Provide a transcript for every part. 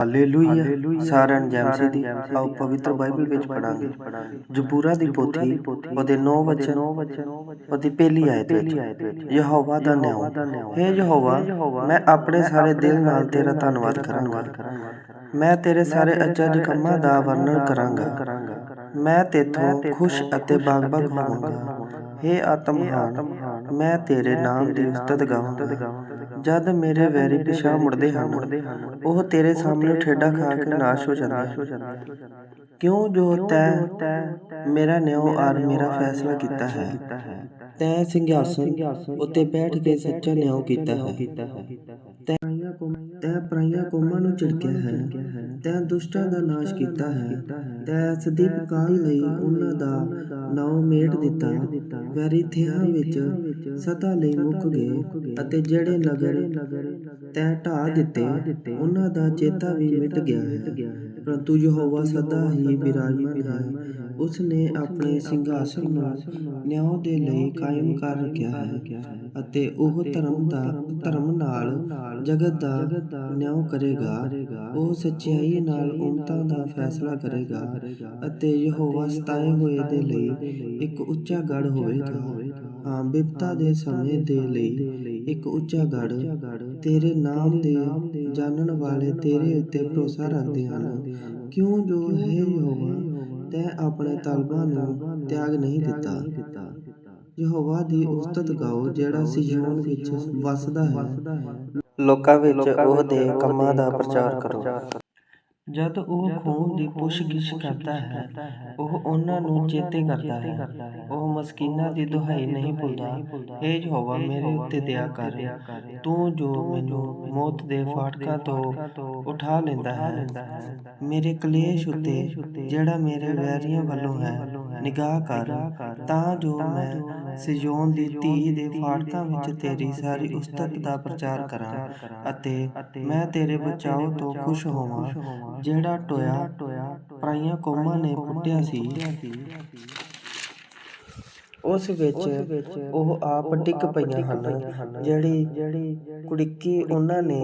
Hallelujah. ਸਾਰਨ ਜੈਮਸੀ ਦੀ। ਆਓ ਪਵਿੱਤਰ Bible ਵਿੱਚ ਪੜਾਂਗੇ ਜ਼ਬੂਰਾ ਦੀ ਪੋਥੀ ਉਹਦੇ 9 ਵਚਨ ਉਹਦੀ ਪਹਿਲੀ ਆਇਤ ਵਿੱਚ। ਯਹੋਵਾ ਦਾ ਨਾਮ ਹੈ ਯਹੋਵਾ ਮੈਂ ਆਪਣੇ ਸਾਰੇ ਦਿਲ ਨਾਲ ਤੇਰਾ ਧੰਨਵਾਦ ਕਰਾਂਗਾ। ਮੈਂ ਤੇਰੇ ਸਾਰੇ ਅਚਰਜ ਕੰਮਾਂ ਦਾ ਵਰਣਨ ਕਰਾਂਗਾ। ਮੈਂ ਤੇਥੋਂ ਖੁਸ਼ ਅਤੇ ਬਾਗ-ਬਾਗ ਹੋਵਾਂਗਾ। ਹੇ ਆਤਮਹਾਨ ਮੈਂ ਤੇਰੇ ਨਾਮ ਦੀ ਉਸਤਤ ਗਾਵਾਂਗਾ। ਜਦ ਮੇਰੇ ਵੈਰੀ ਪਿਛਾ ਮੁੜਦੇ ਹਨ ਉਹ ਤੇਰੇ ਸਾਹਮਣੇ ਠੇਡਾ ਖਾ ਕੇ ਨਾਸ਼ ਹੋ ਜਾਂਦੇ ਹਨ। ਕਿਉਂ ਜੋ ਤੈ ਮੇਰਾ ਨਿਉ ਆਰ ਮੇਰਾ ਫੈਸਲਾ ਕੀਤਾ ਹੈ। ਤੈ ਸਿੰਘਾਸਨ ਉੱਤੇ ਬੈਠ ਕੇ ਸੱਚਾ ਨਿਉ ਕੀਤਾ ਹੈ। ਤੈ ਪ੍ਰਾਈਆਂ ਕੌਮਾਂ ਨੂੰ ਝਿੜਕਿਆ ਹੈ। ਤੈ ਦੁਸ਼ਟਾਂ ਦਾ ਨਾਸ਼ ਕੀਤਾ ਹੈ। ਤੈ ਸਦੀਪ ਕਾਲ ਲਈ ਉਹਨਾਂ ਦਾ ਨਾਉ ਮੇਟ ਦਿੱਤਾ। ਵੈਰੀ ਥਿਆਂ ਵਿੱਚ ਸਦਾ ਲਈ ਮੁੱਕ ਗਏ ਅਤੇ ਜਿਹੜੇ ਨਗਰ ਤੈ ਢਾ ਦਿੱਤੇ, ਉਹਨਾਂ ਦਾ ਚੇਤਾ ਵੀ ਮਿਟ ਗਿਆ ਹੈ। ਪਰੰਤੂ ਯਹੋਵਾ ਸਦਾ ਹੀ ਬਿਰਾਜਮਾਨ ਹੈ। ਉਸ ਨੇ ਆਪਣੇ ਸਿੰਘਾਸਨ ਨੂੰ ਨਿਆਂ ਦੇ ਲਈ ਕਾਇਮ ਕਰ ਰੱਖਿਆ ਹੈ ਅਤੇ ਉਹ ਧਰਮ ਦਾ, ਧਰਮ ਨਾਲ ਜਗਤ ਦਾ ਨਿਆਂ ਕਰੇਗਾ। ਉਹ ਸੱਚਾਈ ਨਾਲ ਉਮਤਾਂ ਦਾ ਫੈਸਲਾ ਕਰੇਗਾ ਅਤੇ ਯਹੋਵਾ ਸਤਾਏ ਹੋਏ ਦੇ ਲਈ ਇੱਕ ਉੱਚਾ ਗੜ ਹੋਵੇਗਾ। ਬਿਪਤਾ ਦੇ ਸਮੇਂ ਦੇ ਲਈ ਇੱਕ ਉੱਚਾ ਗੜ ਤੇਰੇ ਨਾਮ ਦੇ ਜਾਣਨ ਵਾਲੇ ਤੇਰੇ ਉੱਤੇ ਭਰੋਸਾ ਰੱਖਦੇ ਹਨ। ਕਿਉਂ ਜੋ ਹੈ ਯਹੋਵਾ, ਤੈ ਆਪਣੇ ਤਲਬਾਂ ਨੂੰ ਤਿਆਗ ਨਹੀਂ ਦਿੱਤਾ? ਯਹੋਵਾ ਦੀ ਉਸਤਤ ਗਾਓ, ਜਿਹੜਾ ਸਿਯੋਨ ਵਿੱਚ ਵਸਦਾ ਹੈ। ਲੋਕਾਂ ਵਿੱਚ ਉਹਦੇ ਕੰਮਾਂ ਦਾ ਪ੍ਰਚਾਰ ਕਰੋ। ਜਦ ਉਹ ਖੂਨ ਦੀ ਪੁੱਛਗਿੱਛ ਕਰਦਾ ਹੈ ਉਹ ਉਹਨਾਂ ਨੂੰ ਚੇਤੇ ਕਰਦਾ ਹੈ। ਉਹ ਮਸਕੀਨਾਂ ਦੀ ਦੁਹਾਈ ਨਹੀਂ ਭੁੱਲਦਾ। ਏ ਯਹੋਵਾ ਮੇਰੇ ਉੱਤੇ ਦਇਆ ਕਰ। ਤੂੰ ਜੋ ਮੈਨੂੰ ਮੌਤ ਦੇ ਫਾਟਕਾਂ ਤੋਂ ਉਠਾ ਲੈਂਦਾ ਹੈ। ਮੇਰੇ ਕਲੇਸ਼ ਉੱਤੇ ਜਿਹੜਾ ਮੇਰੇ ਵੈਰੀਆਂ ਵੱਲੋਂ ਹੈ ਨਿਗਾਹ ਕਰ। ਤਾਂ ਜੋ ਮੈਂ ਸਿਯੋਨ ਦੀ ਧੀ ਦੇ ਫਾਟਕਾਂ ਵਿੱਚ ਤੇਰੀ ਸਾਰੀ ਉਸਤਤ ਦਾ ਪ੍ਰਚਾਰ ਕਰਾਂ ਅਤੇ ਮੈਂ ਤੇਰੇ ਬਚਾਓ ਤੋਂ ਖੁਸ਼ ਹੋਵਾਂ। ਜਿਹੜਾ ਟੋਇਆ ਪਰਾਈਆਂ ਕੌਮਾਂ ਨੇ ਪੁੱਟਿਆ ਸੀ। ਉਸ ਵਿੱਚ ਉਹ ਆਪ ਡਿੱਗ ਪਈਆਂ ਹਨ। ਜਿਹੜੀ ਕੁੜਿੱਕੀ ਉਹਨਾਂ ਨੇ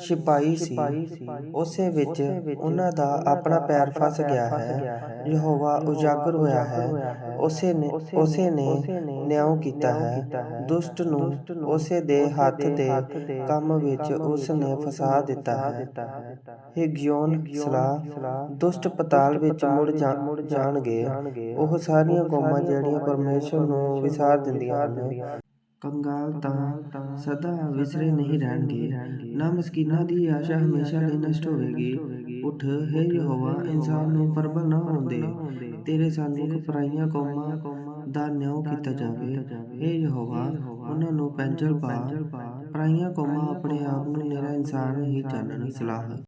ਛਿਪਾਈ ਸੀ। ਉਸੇ ਵਿੱਚ ਉਹਨਾਂ ਦਾ ਆਪਣਾ ਪੈਰ ਫਸ ਗਿਆ ਹੈ। ਯਹੋਵਾ ਉਜਾਗਰ ਹੋਇਆ ਹੈ। ਉਸੇ ਨੇ ਉਸੇ ਨੇ ਨਿਆਂ ਕੀਤਾ ਹੈ। ਦੁਸ਼ਟ ਨੂੰ ਉਸੇ ਦੇ ਹੱਥ ਦੇ ਕੰਮ ਵਿੱਚ ਉਸ ਨੇ ਫਸਾ ਦਿੱਤਾ ਹੈ। ਹਿਗਿਓਨ ਸਲਾਹ, ਦੁਸ਼ਟ ਪਤਾਲ ਵਿੱਚ ਮੁੜ ਜਾਣਗੇ। ਉਹ ਸਾਰੀਆਂ ਕੌਮਾਂ ਜਿਹੜੀਆਂ ਪਰਮੇਸ਼ਰ ਨੂੰ ਵਿਸਾਰ ਦਿੰਦੀਆਂ ਹਨ ਕੰਗਾਲ ਤਾਂ ਸਦਾ ਵਿਸਰੇ ਨਹੀਂ ਰਹਿਣਗੇ। ਨਾ ਮਸਕੀਨਾਂ ਦੀ ਆਸ਼ਾ ਹਮੇਸ਼ਾ ਲਈ ਨਸ਼ਟ ਹੋਵੇਗੀ। ਉਠ ਹੈ ਯਹੋਵਾ ਇਨਸਾਨ ਨੂੰ ਪਰਬਲ ਨਾ ਹੁੰਦੇ ਤੇਰੇ ਸਾਹਮਣੇ ਪਰਾਈਆਂ ਕੌਮਾਂ ਦਾ ਨਿਆਂ ਕੀਤਾ ਜਾਵੇ। ਹੈ ਯਹੋਵਾ ਉਹਨਾਂ ਨੂੰ ਪੈਂਚਲ ਪਾ। ਪਰਾਈਆਂ ਕੌਮਾਂ ਆਪਣੇ ਆਪ ਨੂੰ ਨਿਹਰਾ ਇਨਸਾਨ ਹੀ ਜਾਣਨ ਸਲਾਹ।